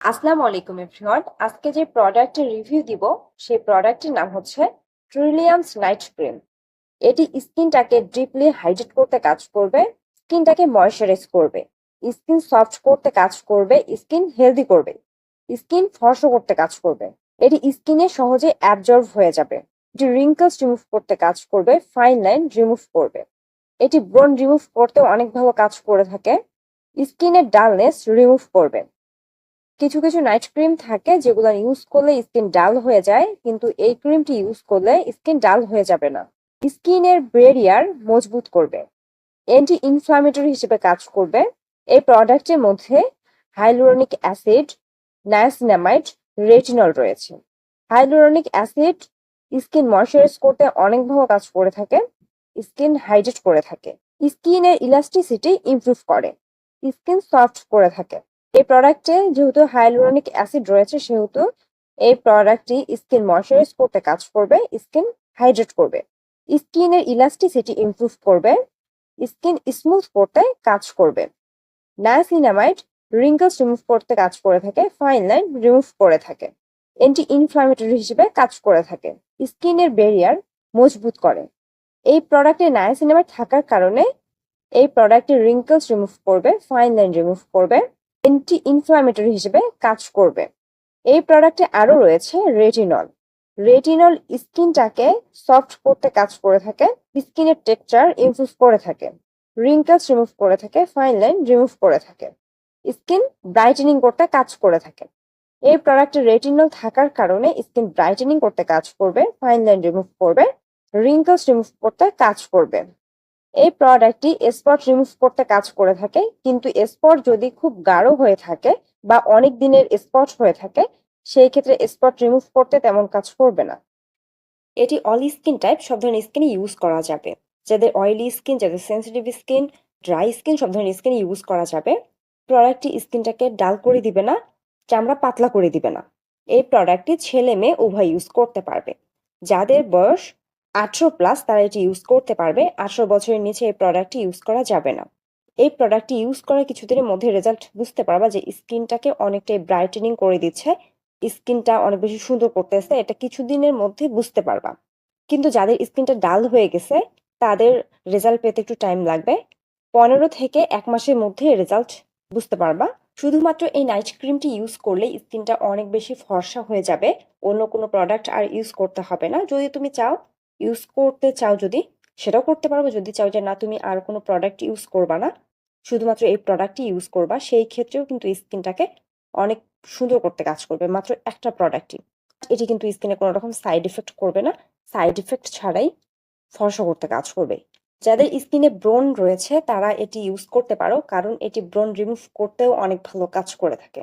আসসালামু আলাইকুম, এভরিওয়ান। আজকে যে প্রোডাক্টের রিভিউ দিব, সেই প্রোডাক্টের নাম হচ্ছে ট্রিলিয়ামস নাইট ক্রিম এটি স্কিনটাকে ডিপলি হাইড্রেট করতে কাজ করবে, স্কিনটাকে ময়শ্চারাইজ করবে। স্কিন সফট করতে কাজ করবে, স্কিন হেলদি করবে। স্কিন ফর্স করতে কাজ করবে। এটি স্কিনে সহজে অ্যাবজর্ব হয়ে যাবে। এটি রিঙ্কলস রিমুভ করতে কাজ করবে ফাইন লাইন রিমুভ করবে। এটি ব্রন রিমুভ করতে অনেক ভালো কাজ করে থাকে। স্কিনের ডালনেস রিমুভ করবে। কিছু কিছু নাইট ক্রিম থাকে যেগুলো ইউজ করলে স্কিন ডাল হয়ে যায়, কিন্তু এই ক্রিমটি ইউজ করলে স্কিন ডাল হয়ে যাবে না। স্কিনের ব্যারিয়ার মজবুত করবে। অ্যান্টি ইনফ্লামেটরি হিসেবে কাজ করবে। এই প্রোডাক্টের মধ্যে হাইলোরনিক অ্যাসিড নায়াসিনামাইড রেটিনল রয়েছে। হাইলোরনিক অ্যাসিড স্কিন ময়শ্চারাইজ করতে অনেক ভালো কাজ করে থাকে স্কিন হাইড্রেট করে থাকে। স্কিনের ইলাস্টিসিটি ইমপ্রুভ করে। স্কিন সফট করে থাকে। এই প্রোডাক্টে যেহেতু হাইলোরনিক অ্যাসিড রয়েছে, সেহেতু এই প্রোডাক্টটি স্কিন ময়শ্চারাইজ করতে কাজ করবে স্কিন হাইড্রেট করবে। স্কিনের ইলাস্টিসিটি ইমপ্রুভ করবে স্কিন স্মুথ করতে কাজ করবে। নায়াসিনামাইড রিঙ্কলস রিমুভ করতে কাজ করে থাকে ফাইন লাইন রিমুভ করে থাকে। অ্যান্টি ইনফ্লামেটরি হিসেবে কাজ করে থাকে। স্কিনের ব্যারিয়ার মজবুত করে। এই প্রোডাক্টে নায়াসিনামাইড থাকার কারণে এই প্রোডাক্টের রিঙ্কলস রিমুভ করবে ফাইন লাইন রিমুভ করবে। অ্যান্টি ইনফ্লামেটরি হিসেবে কাজ করবে। এই প্রোডাক্টে আরও রয়েছে রেটিনল রেটিনল স্কিনটাকে সফট করতে কাজ করে থাকে স্কিনের টেক্সচার ইমপ্রুভ করে থাকে রিঙ্কেলস রিমুভ করে থাকে ফাইন লাইন রিমুভ করে থাকে স্কিন ব্রাইটেনিং করতে কাজ করে থাকে। এই প্রোডাক্টে রেটিনল থাকার কারণে স্কিন ব্রাইটেনিং করতে কাজ করবে ফাইন লাইন রিমুভ করবে রিঙ্কলস রিমুভ করতে কাজ করবে। এই প্রোডাক্টটি স্পট রিমুভ করতে কাজ করে থাকে, কিন্তু স্পট যদি খুব গাঢ় হয়ে থাকে বা অনেক দিনের স্পট হয়ে থাকে, সেই ক্ষেত্রে স্পট রিমুভ করতে তেমন কাজ করবে না। এটি অল স্কিন টাইপ সব ধরনের স্কিনে ইউজ করা যাবে। যাদের অয়েলি স্কিন যাদের সেন্সিটিভ স্কিন ড্রাই স্কিন সব ধরনের স্কিনে ইউজ করা যাবে। প্রোডাক্টটি স্কিনটাকে ডাল করে দিবে না, চামড়া পাতলা করে দিবে না। এই প্রোডাক্টটি ছেলে মেয়ে উভয় ইউজ করতে পারবে। যাদের বয়স আঠারো প্লাস তারা এটি ইউজ করতে পারবে। আঠারো বছরের নিচে এই প্রোডাক্টটি ইউজ করা যাবে না। এই প্রোডাক্টটি ইউজ করার কিছুদিনের মধ্যে রেজাল্ট বুঝতে পারবা যে স্কিনটাকে অনেকটাই ব্রাইটেনিং করে দিচ্ছে। স্কিনটা অনেক বেশি সুন্দর করতেছে, এটা কিছুদিনের মধ্যে বুঝতে পারবা। কিন্তু যাদের স্কিনটা ডাল হয়ে গেছে, তাদের রেজাল্ট পেতে একটু টাইম লাগবে। পনেরো থেকে এক মাসের মধ্যে রেজাল্ট বুঝতে পারবা। শুধুমাত্র এই নাইট ক্রিমটি ইউজ করলে স্কিনটা অনেক বেশি ফর্সা হয়ে যাবে। অন্য কোনো প্রোডাক্ট আর ইউজ করতে হবে না। যদি তুমি চাও ইউজ করতে চাও যদি, সেটাও করতে পারব যদি চাও যে, না, তুমি আর কোনো প্রোডাক্ট ইউজ করবা না। শুধুমাত্র এই প্রোডাক্টই ইউজ করবা। সেই ক্ষেত্রেও কিন্তু স্কিনটাকে অনেক সুন্দর করতে কাজ করবে, মাত্র একটা প্রোডাক্টই এটি কিন্তু স্কিনে কোনো রকম সাইড এফেক্ট করবে না। সাইড এফেক্ট ছাড়াই ফর্সা করতে কাজ করবে। যাদের স্কিনে ব্রন রয়েছে, তারা এটি ইউজ করতে পারো। কারণ এটি ব্রন রিমুভ করতেও অনেক ভালো কাজ করে থাকে।